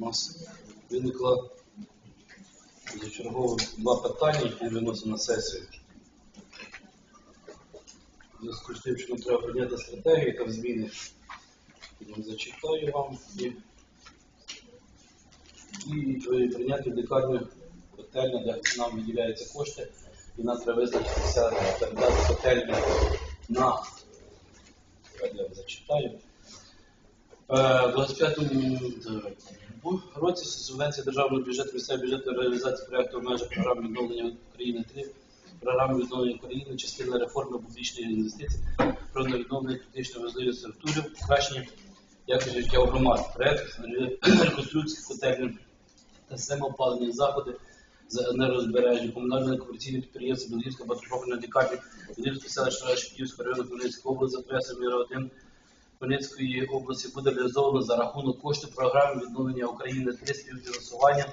У нас виникло чергово два питання, які виносимо на сесію. В зв'язку з тим, що нам треба прийняти стратегію та зміни. Зачитаю вам і, і прийняти лікарню котельня, де нам виділяються кошти, і нам треба визначитися передати котельню на я зачитаю. Е, В році субвенція державного бюджету, місцевого бюджету реалізації проєкту в межах програми відновлення України 3, програми відновлення України, частина реформи публічних інвестицій, про відновлення критично важливих структури, покращення якості життя громад, проєкт реконструкції котельні та система опалення заходи з енергозбережжя, комунальне комерційне підприємство Білгірська батрофільна лікарня, Білгірська селищна Шківського району Хмельницької області за адресою міра 1 Хмельницької області буде реалізовано за рахунок коштів програми відновлення України три співфінансування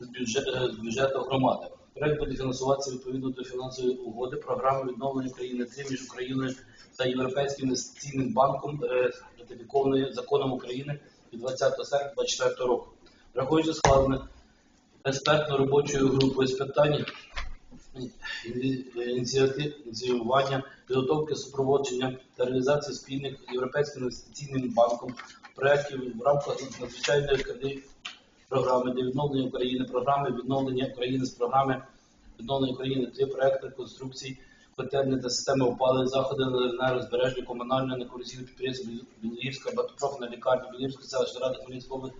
з бюджету, з бюджету громади. Проект буде фінансуватися відповідно до фінансової угоди програми відновлення України 3 між Україною та Європейським інвестиційним банком, е, ратифікованої законом України від 20 серпня 2024 року. Враховуючи складне експертно робочою групою з питань ініціювання, підготовки супроводження та реалізації спільних Європейським інвестиційним банком проєктів в рамках надзвичайної програми для відновлення України, програми відновлення України з програми відновлення України три проекти реконструкції котельні та системи опалення заходи на розбереження комунального некорупційного підприємства Білгірська батопрофільна лікарня Білгірської селищної ради Хмельницької області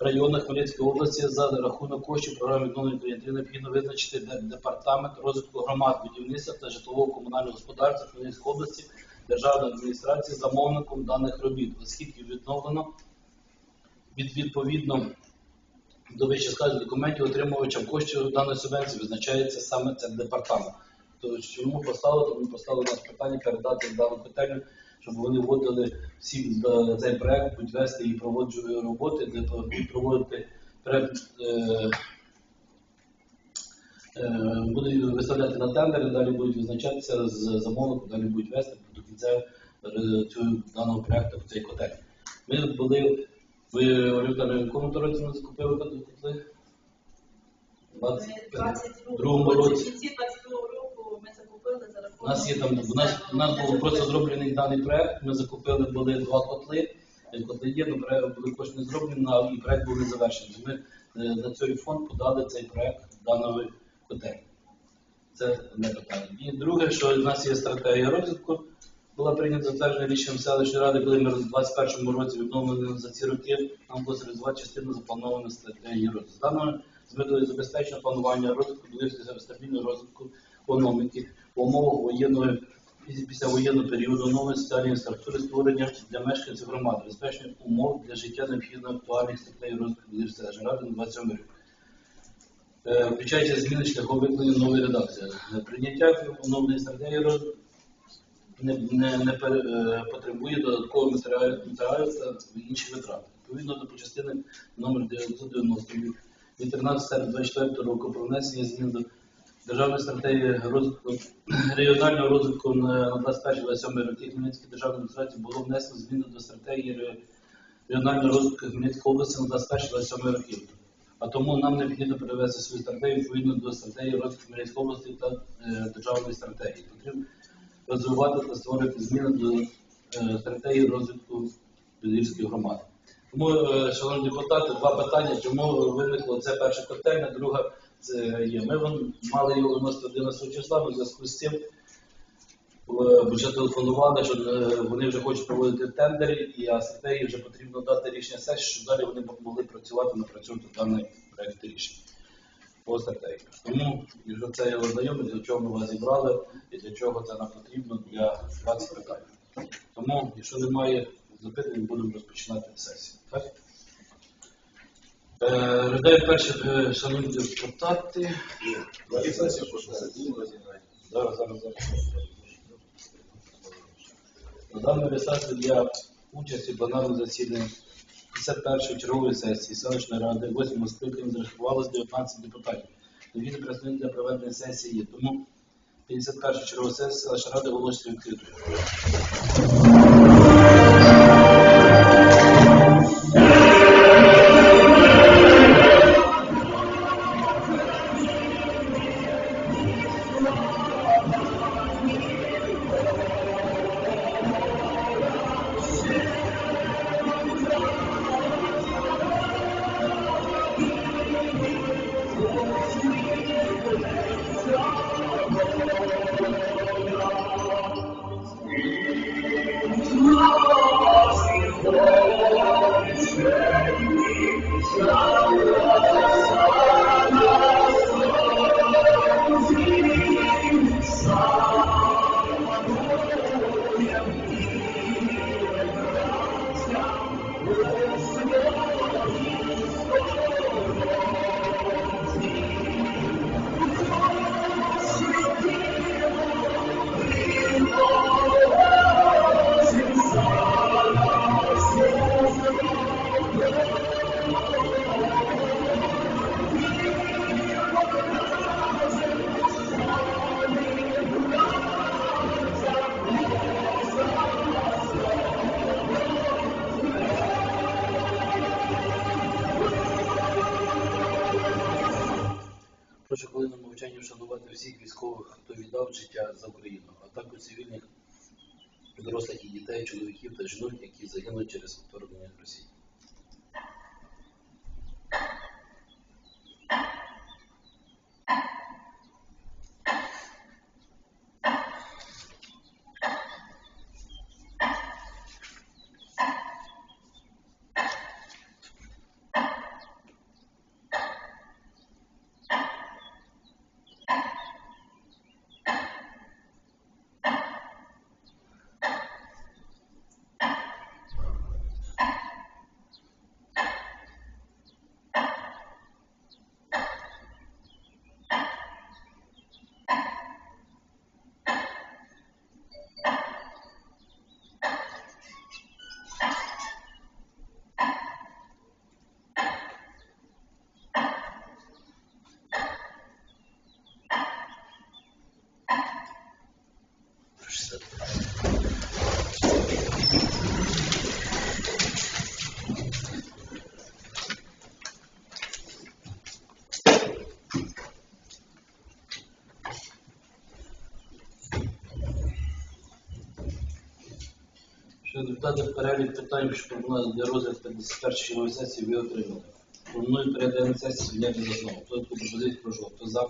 району Хмельницької області за рахунок коштів програми відновлення України необхідно визначити департамент розвитку громад, будівництва та житлового комунального господарства Хмельницької області державної адміністрації замовником даних робіт, оскільки відновлено від відповідно до вищесказаних документів отримувачам коштів даної субвенції визначається саме цей департамент. То чому поставили, тому поставили нас питання передати дану питання, щоб вони вводили всі в цей проект, будуть вести і проводжувати роботи, де будуть проводити проект. Е, е, Будуть виставляти на тендери, далі будуть визначатися з замовником, далі будуть вести до кінця е, цього даного проекту цей котель. Ми були на якому році ми закупили котли? Ми 22 22 році. В кінці 22 року ми закупили за рахунок. У нас є там, у нас, у нас був просто зроблений даний проект. Ми закупили були два котли. Е, Котли є, але проект були кошти не зроблені, а і проект був не завершений. Ми е, на цей фонд подали цей проект даної котель. Це не питання. І друге, що в нас є стратегія розвитку. Була прийнята затверджена рішенням селищної ради, коли ми в 2021 році відновлені за ці роки, нам було реалізувати частину запланованої стратегії розвитку. З даною з метою забезпечення планування розвитку білизького стабільного розвитку економіки в умовах післявоєнного періоду нової соціальної структури створення для мешканців громади, забезпечення умов для життя необхідно актуальних стратегій розвитку селищної ради на 27 рік. Е, Включається зміни шляхом виконання нової редакції. Прийняття оновленої стратегії розвитку не, не, не е, потребує додаткового матеріалу та інші витрати. Відповідно до частини номер 990 від 13 серпня 24 року про внесення змін до Державної стратегії розвитку регіонального розвитку на 21-27 роки Хмельницької державної адміністрації було внесено зміни до стратегії ре- регіонального розвитку Хмельницької області на 21-27 років. А тому нам необхідно перевести свою стратегію відповідно до стратегії розвитку Хмельницької області та е, державної стратегії. Потрібно розвивати та створити зміни до е, стратегії розвитку Білгірської громади. Тому, е, шановні депутати, два питання, чому виникло це перше котельня, друге це є. Ми мали його виносити 11 числа, в зв'язку з цим е, вже телефонували, що е, вони вже хочуть проводити тендери, і а стратегії вже потрібно дати рішення сесії, щоб далі вони могли працювати, напрацювати даний проект рішення по стратегії. Тому, якщо це я ознайомий, для чого ми вас зібрали і для чого це нам потрібно для 20 питань. Тому, якщо немає запитань, будемо розпочинати сесію. Так? Е, Розглядаю перше, е, шановні депутати. Зараз, зараз, зараз. На даному реєстрації для участі в пленарному засіданні 51-ї чергової сесії селищної ради 8 скликання зарахувалось 19 депутатів. Необхідно представник для проведення сесії є. Тому 51 чергова сесія селищної ради оголошується відкритою. Прошу вшанувати всіх військових, хто віддав життя за Україну, а також цивільних дорослих і дітей, чоловіків та жінок, які загинули через вторгнення Росії. Щодо перелік питань, що пропонували для розгляду 51 сесії, ви отримали. Пропоную передаємо зняти за основу. Хто таку пропозицію прошу? Хто за?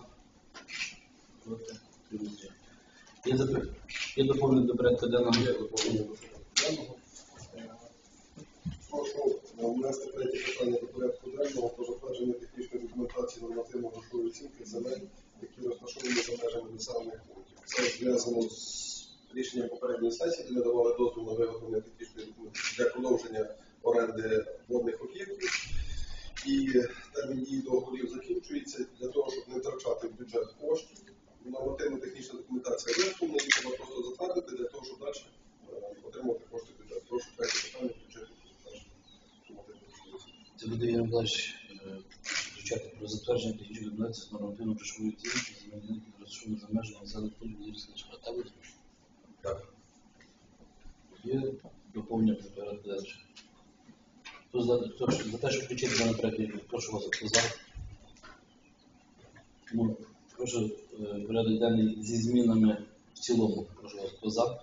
Проти? Утримався. Є запит? Є доповнення до порядку денного? Є доповнення до порядку денного. Прошу е, внести третє питання до порядку денного про затвердження технічної документації нормативно-грошової оцінки земель, які розташовані за межами населених пунктів. Це зв'язано з рішенням попередньої сесії, де ми давали дозвіл на виготовлення технічної документації для продовження оренди водних об'єктів. І термін дії договорів закінчується для того, щоб не втрачати в бюджет коштів. Нормативно-технічна документація виготовлена, її треба просто затвердити для того, щоб далі е, отримати кошти в бюджет. Прошу третє питання включити. Це буде Ігор Миколаївич е, включати про затвердження технічної документації з нормативно грошової оцінки земельних розширення за межами населених пунктів Львівської. Так. Є доповнення до порядку. Хто за, хто за те, щоб включити даний проект? Прошу вас, за? Ну, прошу е, порядок денний зі змінами в цілому. Прошу вас, хто за?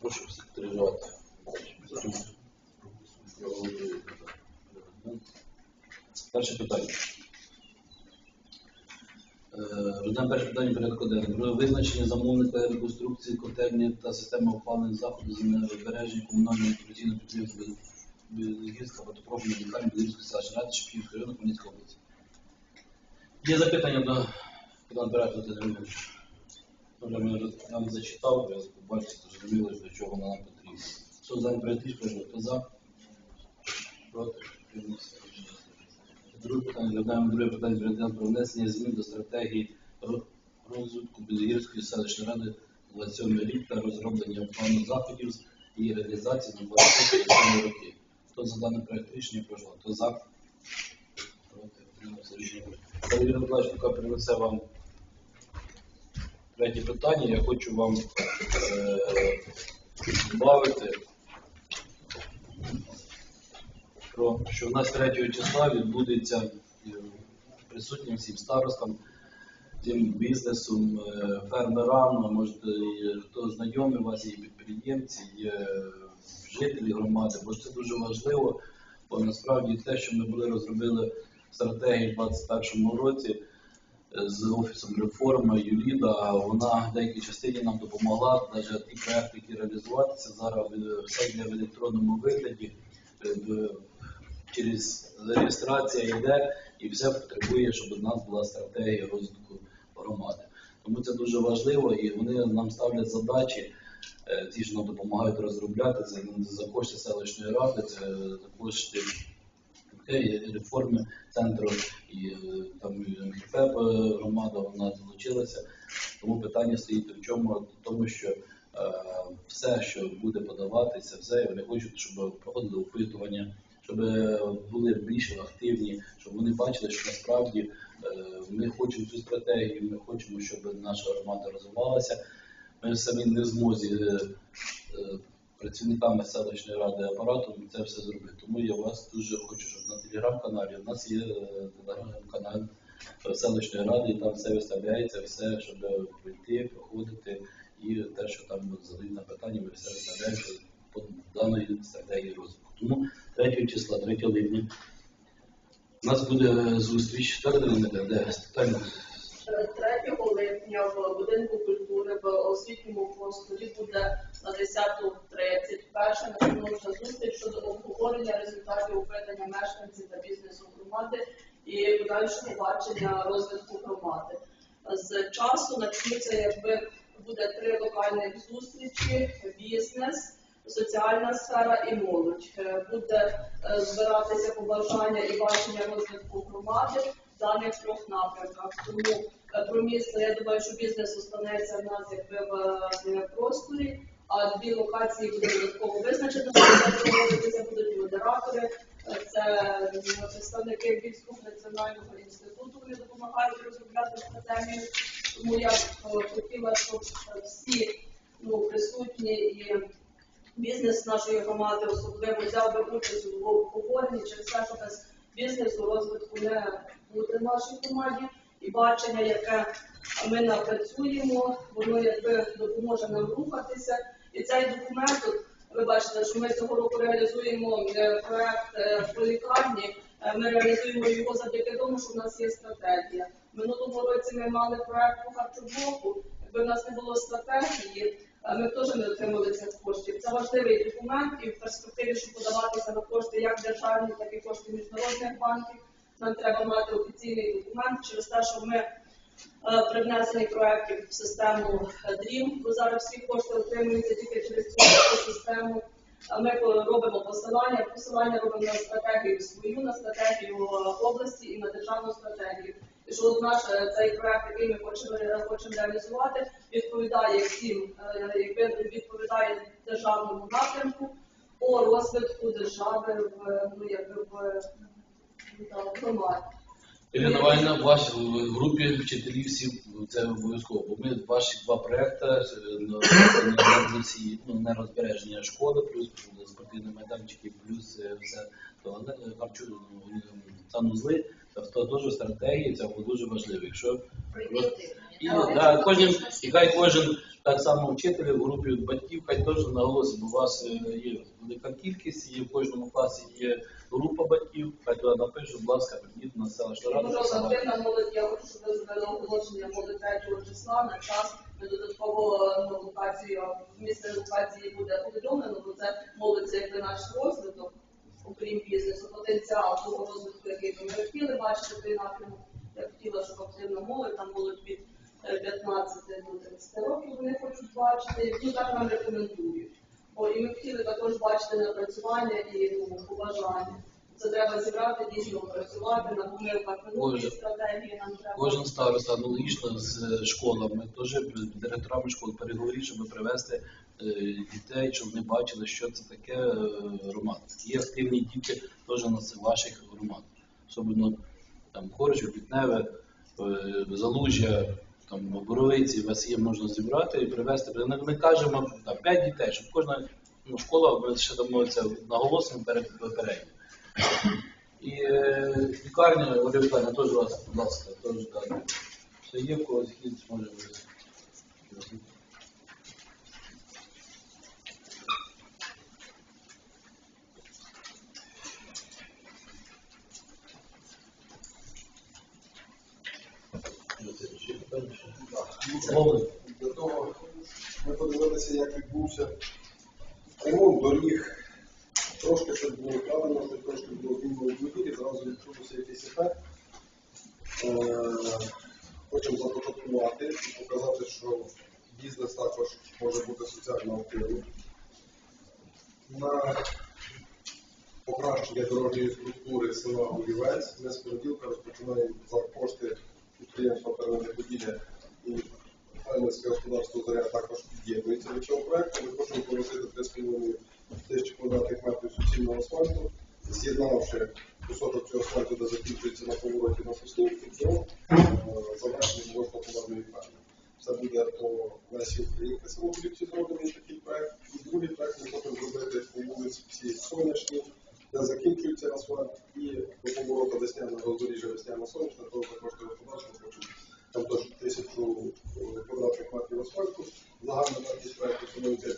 Прошу секретарювати. Перше питання. Е, перше питання порядку денного. Про визначення замовника реконструкції котельні та системи опалення заходу з енергозбереження комунального інформаційного підприємства Білогірська водопроводна лікарня Білогірської селищної ради Шепківського району Хмельницької області. Є запитання до пана Берета Володимировича? Роз- нам зачитав, я побачив, зрозуміло, для чого вона нам потрібна. Що за прийти, прошу, хто за? Проти? Рішення. Друге питання. Питання президента про внесення змін до стратегії розвитку Білогірської селищної ради 27 рік та розроблення плану заходів з її реалізації на 27 роки. Хто за даний проект рішення прошу? Хто за? Проти? Утримався? Рішення. Миколаївич поки принесе вам третє питання, я хочу вам е, додати, про, що в нас 3 числа відбудеться е, присутнім всім старостам, тим бізнесом, е, фермерам, може хто знайомий вас, є підприємці, є жителі громади, бо це дуже важливо, бо насправді те, що ми були розробили стратегію в 2021 році е, з офісом реформи Юліда, вона в деякій частині нам допомогла, навіть ті проекти, які реалізуватися зараз е, все йде в електронному вигляді. е, в- Через реєстрація йде і все потребує, щоб у нас була стратегія розвитку громади. Тому це дуже важливо, і вони нам ставлять задачі, е, ті ж нам допомагають розробляти це за кошти селищної ради, це кошти е, реформи центру і е, там МХП громада вона залучилася. Тому питання стоїть в чому? В тому, що все, що буде подаватися, все вони хочуть, щоб проходили опитування, щоб були більш активні, щоб вони бачили, що насправді е, ми хочемо цю стратегію, ми хочемо, щоб наша громада розвивалася. Ми самі не в змозі е, е, працівниками селищної ради апарату це все зробити. Тому я вас дуже хочу, щоб на телеграм-каналі у нас є е, телеграм-канал е, селищної ради, і там все виставляється, все, щоб прийти, проходити, і те, що там задають на питання, ми все виставляється по даної стратегії розвитку. Тому 3 числа, 3 липня, у нас буде зустріч, так, де, спитання. 3 липня в будинку культури в освітньому просторі буде на 10.30 перша настановча зустріч щодо обговорення результатів опитання мешканців та бізнесу громади і подальшого бачення розвитку громади. З часу начнуться якби буде три локальних зустрічі: бізнес, соціальна сфера і молодь. Е, Буде е, збиратися побажання і бачення розвитку громади в даних трьох напрямках. Тому е, про місце, я думаю, що бізнес останеться в нас якби в просторі, а дві локації буде додатково визначено, буде будуть модератори. Це представники Львівського національного інституту, вони допомагають розробляти стратегію. Тому я б хотіла, щоб всі ну, присутні і бізнес нашої громади особливо взяв би участь у обговоренні через те, що без бізнесу розвитку не буде в нашій громаді. І бачення, яке ми напрацюємо, воно якби допоможе нам рухатися. І цей документ, от, ви бачите, що ми цього року реалізуємо е, проект е, по лікарні. Е, Ми реалізуємо його завдяки тому, що в нас є стратегія. Минулого році ми мали проект по харчоблоку. Якби в нас не було стратегії, ми теж не отримали цих коштів. Це важливий документ, і в перспективі, щоб подаватися на кошти як державні, так і кошти міжнародних банків. Нам треба мати офіційний документ через те, що ми е, при внесенні проєктів в систему е, DREAM, бо зараз всі кошти отримуються тільки через цю систему. Ми робимо посилання, посилання робимо на стратегію свою, на стратегію е, області і на державну стратегію. Що от наш е, цей проект, який ми хочемо, хочемо реалізувати, відповідає всім, е, якби відповідає державному напрямку по розвитку держави в ну якби в громаді. Ірина Іванівна, в вашій групі вчителів всі це обов'язково. Бо ми ваші два проекти е, ну, на розбереження школи, плюс спортивні майданчики, плюс е, все то е, харчу ну, санузли. Тобто теж стратегії це було дуже важливо. Якщо і, да, кожен, і хай кожен так само вчитель в групі батьків, хай теж наголосить, бо у вас е, є велика кількість, є в кожному класі є група батьків, хай туди напишуть, будь ласка, прийдіть на селищну раду. Я хочу, щоб ви зробили оголошення 3 числа на час. Додатково ну, локацію, місце локації буде повідомлено, бо це молодь, це якби наш розвиток, окрім бізнесу, потенціал того розвитку, який би ми хотіли бачити той напрямок. Я хотіла, щоб активно молодь, там молодь від е, 15 до 30 років вони хочуть бачити, ну так нам рекомендують. Бо і ми хотіли також бачити напрацювання і ну, побажання. Це треба зібрати, дійсно працювати на минулої стратегії. Нам треба Кожен староста аналогічно з школами, теж директорами школ переговорів, щоб привести е, дітей, щоб вони бачили, що це таке е, громад. Є активні діти теж на ваших громад. Особливо там Корчу, Пітневе, е, Залужжя, там Боровиці, у вас є можна зібрати і привезти. Ми, ми кажемо там 5 дітей, щоб кожна ну, школа, ми ще дамо це наголосимо перед попередньо. І е, лікарня, Олег Віталійовна, теж вас, будь ласка, теж дати. Ще є в когось хід, може бути. Для того ми подивилися, як відбувся ремонт доріг. Трошки щось було правильно, трошки було змінено в мірі, зразу відчувався якийсь ефект. Е, Хочемо започаткувати і показати, що бізнес також може бути соціально активним. На покращення дорожньої структури села Олівець ми з понеділка розпочинаємо за кошти підприємства «Первинне поділля» і фермерське господарство «Заря» також під'єднується до цього проекту. Ми хочемо поросити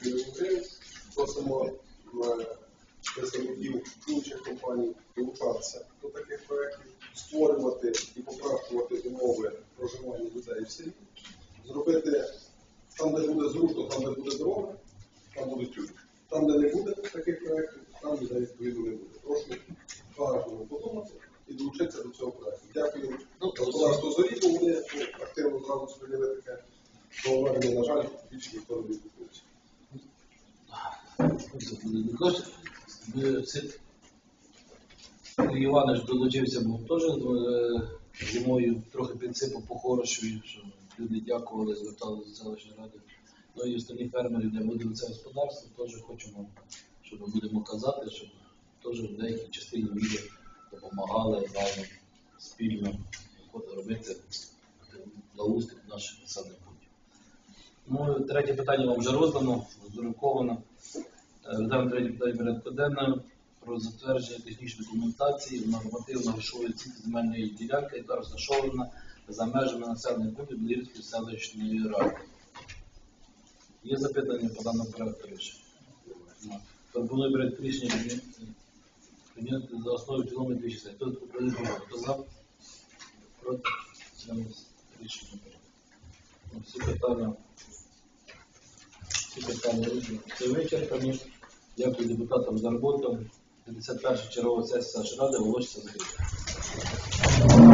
становить 5 мільйонів гривень. Просимо е, представників інших компаній долучатися до таких проєктів, створювати і покращувати умови проживання людей в селі, зробити там, де буде зручно, там, де буде дорога, там будуть люди. Там, де не буде таких проєктів, там людей відповідно не буде. Прошу кожному подумати і долучитися до цього проєкту. Дякую. Ну, Господарство зоріду вони ну, активно зразу сприйняли таке зауваження. На жаль, більше ніхто не відгукується. Це буде не кошти. Ми всі- Сергій Іванович долучився, був теж е, зимою трохи підсипав по хорошові, що люди дякували, зверталися до селищної ради. Ну і останні фермери, де буде це господарство, теж хочемо, щоб будемо казати, щоб теж в деякій частині відео допомагали разом спільно робити благоустрій наших населених пунктів. Ну, третє питання вам вже роздано, здоровковано. Роздаємо третє питання порядку денного про затвердження технічної документації нормативно-грошової оцінки земельної ділянки, яка розташована за межами населених пунктів Білірської селищної ради. Є запитання по даному проекту рішення? Пропоную проект рішення прийняти- за основу цілому 200. Хто пропонує? Хто за? Проти? Рішення. Ну, Всі питання всі питання рішення. Це вичерпані. Дякую депутатам за роботу. 51 чергова сесія Ради оголошується закрита.